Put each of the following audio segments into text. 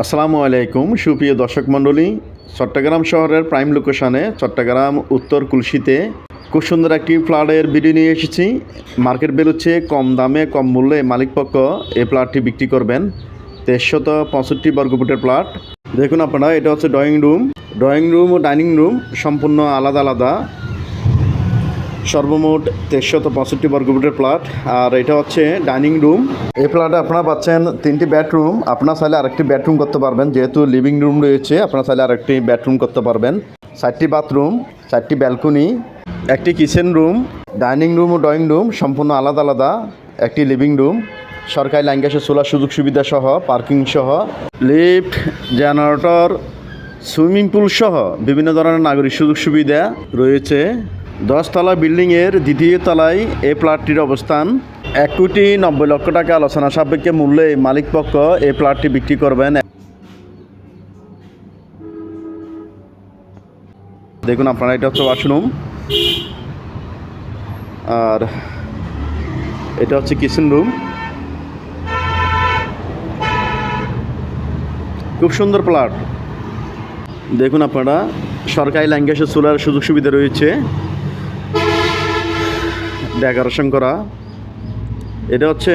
আসসালামু আলাইকুম, সুপ্রিয় দর্শক মণ্ডলী। চট্টগ্রাম শহরের প্রাইম লোকেশনে চট্টগ্রাম উত্তর কুলসিতে খুব সুন্দর একটি ফ্ল্যাটের ভিডিও নিয়ে এসেছি। মার্কেট বেরোচ্ছে, কম দামে, কম মূল্যে মালিকপক্ষ এই ফ্ল্যাটটি বিক্রি করবেন। তেইশশত পঁয়ষট্টি বর্গফুটের ফ্ল্যাট দেখুন আপনারা, এটা হচ্ছে ড্রয়িং রুম ড্রয়িং রুম ও ডাইনিং রুম সম্পূর্ণ আলাদা আলাদা। সর্বমোট তেইশশত পঁয়ষট্টি বর্গফুটের ফ্ল্যাট আর এটা হচ্ছে ডাইনিং রুম। এই ফ্ল্যাটে আপনারা পাচ্ছেন তিনটি বেডরুম, আপনার চাইলে আরেকটি বেডরুম করতে পারবেন, যেহেতু লিভিং রুম রয়েছে, আপনার চাইলে আরেকটি বেডরুম করতে পারবেন। চারটি বাথরুম, চারটি ব্যালকনি, একটি কিচেন রুম, ডাইনিং রুম ও ড্রয়িং রুম সম্পূর্ণ আলাদা আলাদা, একটি লিভিং রুম, সরকারি লাইন গ্যাসের সোলার সুযোগ সুবিধা সহ, পার্কিং সহ, লিফট, জেনারেটর, সুইমিং পুল সহ বিভিন্ন ধরনের নাগরিক সুযোগ সুবিধা রয়েছে। দশতলা বিল্ডিংয়ের দ্বিতীয় তলায় এই প্লাটটির অবস্থান। এক কোটি নব্বই লক্ষ টাকা আলোচনা সাপেক্ষে মূল্যে মালিকপক্ষ এই প্লাটটি বিক্রি করবেন। দেখুন, আপনারা এটা হচ্ছে ওয়াশরুম। আর এটা হচ্ছে কিচেন রুম খুব সুন্দর প্লাট দেখুন, আপনারা সরকারি ল্যাঙ্গুয়েজের সোলার সুযোগ সুবিধা রয়েছে। ডেকোরেশন করা। এটা হচ্ছে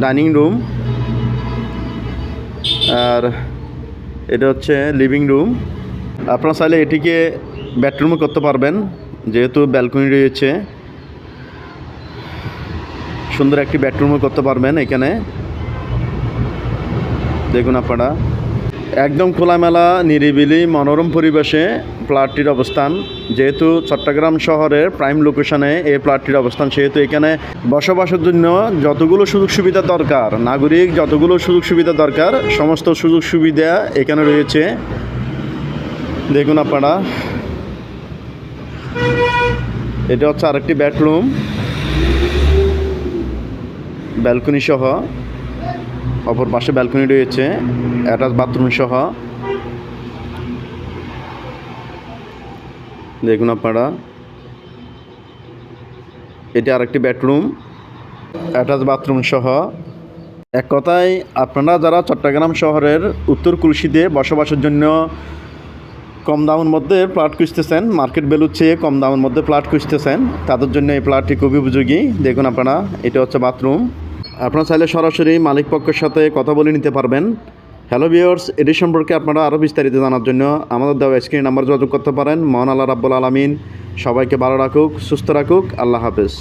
ডাইনিং রুম। আর এটা হচ্ছে লিভিং রুম। আপনারা চাইলে এটিকে বেডরুমও করতে পারবেন, যেহেতু ব্যালকনি রয়েছে। সুন্দর একটি বেডরুমও করতে পারবেন এখানে। দেখুন আপনারা। একদম খোলামেলা, নিরিবিলি, মনোরম পরিবেশে প্লাটটির অবস্থান। যেহেতু চট্টগ্রাম শহরের প্রাইম লোকেশনে এই প্লাটটির অবস্থান, সেহেতু এখানে বসবাসের জন্য যতগুলো সুযোগ সুবিধা দরকার, নাগরিক যতগুলো সুযোগ সুবিধা দরকার, সমস্ত সুযোগ সুবিধা এখানে রয়েছে। দেখুন আপনারা। এটা হচ্ছে আরেকটি বেডরুম ব্যালকনি সহ। অপর পাশে ব্যালকনি রয়েছে, অ্যাটাচ বাথরুম সহ। দেখুন আপনারা। এটি আরেকটি বেডরুম, অ্যাটাচ বাথরুম সহ। এক কথায়, আপনারা যারা চট্টগ্রাম শহরের উত্তর কুলসিতে বসবাসের জন্য কম দামের মধ্যে প্লাট খুঁজতেছেন, মার্কেট ভ্যালুর চেয়ে কম দামের মধ্যে প্লাট খুঁজতেছেন, তাদের জন্য এই প্লাটটি খুবই উপযোগী। দেখুন আপনারা, এটা হচ্ছে বাথরুম। আপনারা চাইলে সরাসরি মালিক পক্ষের সাথে কথা বলে নিতে পারবেন। হ্যালো ভিওর্স এটি সম্পর্কে আপনারা আরও বিস্তারিত জানার জন্য আমাদের দেওয়া স্ক্রিন নাম্বার যোগাযোগ করতে পারেন। মহান আল্লাহ রাব্বুল আলমিন। সবাইকে ভালো রাখুক, সুস্থ রাখুক। আল্লাহ হাফেজ।